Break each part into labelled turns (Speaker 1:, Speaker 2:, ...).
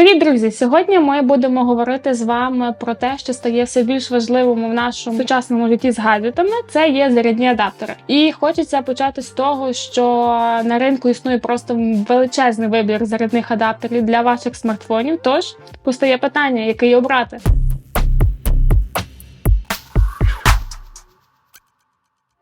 Speaker 1: Привіт, друзі! Сьогодні ми будемо говорити з вами про те, що стає все більш важливим в нашому сучасному житті з гаджетами. Це є зарядні адаптери. І хочеться почати з того, що на ринку існує просто величезний вибір зарядних адаптерів для ваших смартфонів. Тож постає питання, який обрати.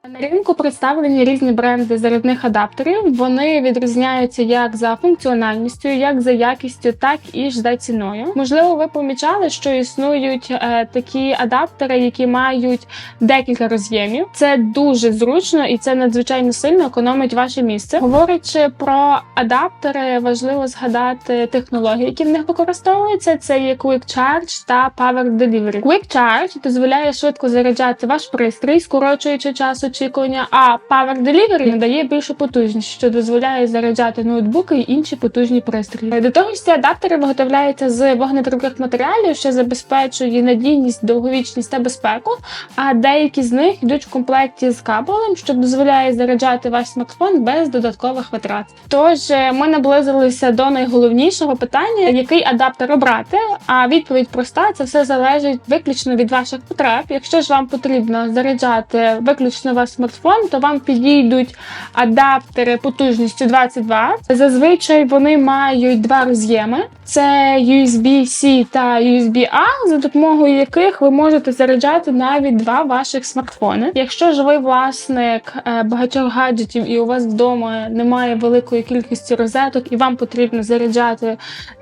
Speaker 1: На ринку представлені різні бренди зарядних адаптерів. Вони відрізняються як за функціональністю, як за якістю, так і ж за ціною. Можливо, ви помічали, що існують е, такі адаптери, які мають декілька роз'ємів. Це дуже зручно і це надзвичайно сильно економить ваше місце. Говорячи про адаптери, важливо згадати технології, які в них використовуються. Це є Quick Charge та Power Delivery. Quick Charge дозволяє швидко заряджати ваш пристрій, скорочуючи час очікування. А Power Delivery надає більшу потужність, що дозволяє заряджати ноутбуки і інші потужні пристрої. До того ж, ці адаптери виготовляються з вогнетривких матеріалів, що забезпечує надійність, довговічність та безпеку. А деякі з них йдуть в комплекті з кабелем, що дозволяє заряджати ваш смартфон без додаткових витрат. Тож е, ми наблизилися до найголовнішого питання, який адаптер обрати. А відповідь проста: це все залежить виключно від ваших потреб. Якщо ж вам потрібно заряджати виключно ваш смартфон, то вам підійдуть адаптери потужністю 20 Вт. Зазвичай вони мають два роз'єми: це USB-C та USB-A, за допомогою яких ви можете заряджати навіть два ваших смартфони. Якщо ж ви власник е, багатьох гаджетів і у вас вдома немає великої кількості розеток, і вам потрібно заряджати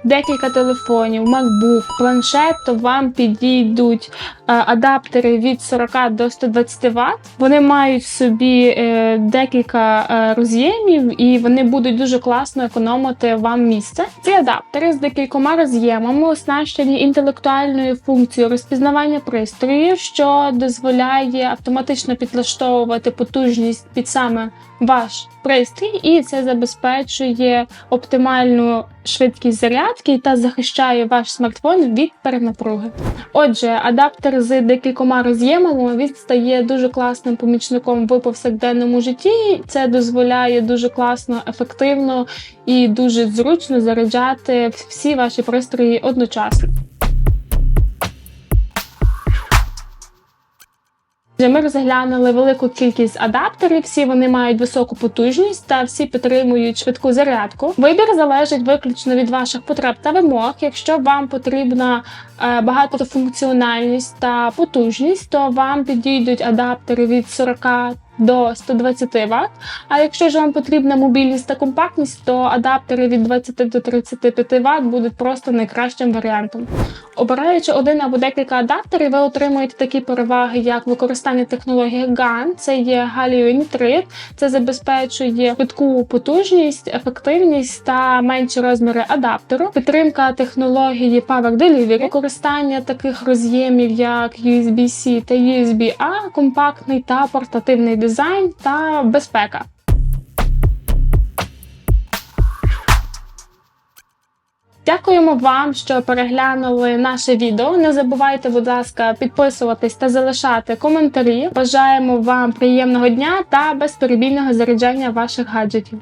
Speaker 1: декілька телефонів, MacBook, планшет, то вам підійдуть адаптери від 40 до 120 Вт. Вони мають собі е, декілька е, роз'ємів, і вони будуть дуже класно економити вам місце. Ці адаптери з декількома роз'ємами оснащені інтелектуальною функцією розпізнавання пристроїв, що дозволяє автоматично підлаштовувати потужність під саме ваш пристрій, і це забезпечує оптимальну швидкість зарядки та захищає ваш смартфон від перенапруги. Отже, адаптер з декількома роз'ємами він стає дуже класним помічником в повсякденному житті. Це дозволяє дуже класно, ефективно і дуже зручно заряджати всі ваші пристрої одночасно. Ми розглянули велику кількість адаптерів, всі вони мають високу потужність та всі підтримують швидку зарядку. Вибір залежить виключно від ваших потреб та вимог. Якщо вам потрібна е, багатофункціональність та потужність, то вам підійдуть адаптери від 40 до 120 Вт. А якщо ж вам потрібна мобільність та компактність, то адаптери від 20 до 35 Вт будуть просто найкращим варіантом. Обираючи один або декілька адаптерів, ви отримуєте такі переваги, як використання технології GAN, це є галіонітрид, це забезпечує швидку потужність, ефективність та менші розміри адаптеру, підтримка технології Power Delivery, використання таких роз'ємів, як USB-C та USB-A, компактний та портативний дизайн та безпека. Дякуємо вам, що переглянули наше відео. Не забувайте, будь ласка, підписуватись та залишати коментарі. Бажаємо вам приємного дня та безперебійного заряджання ваших гаджетів.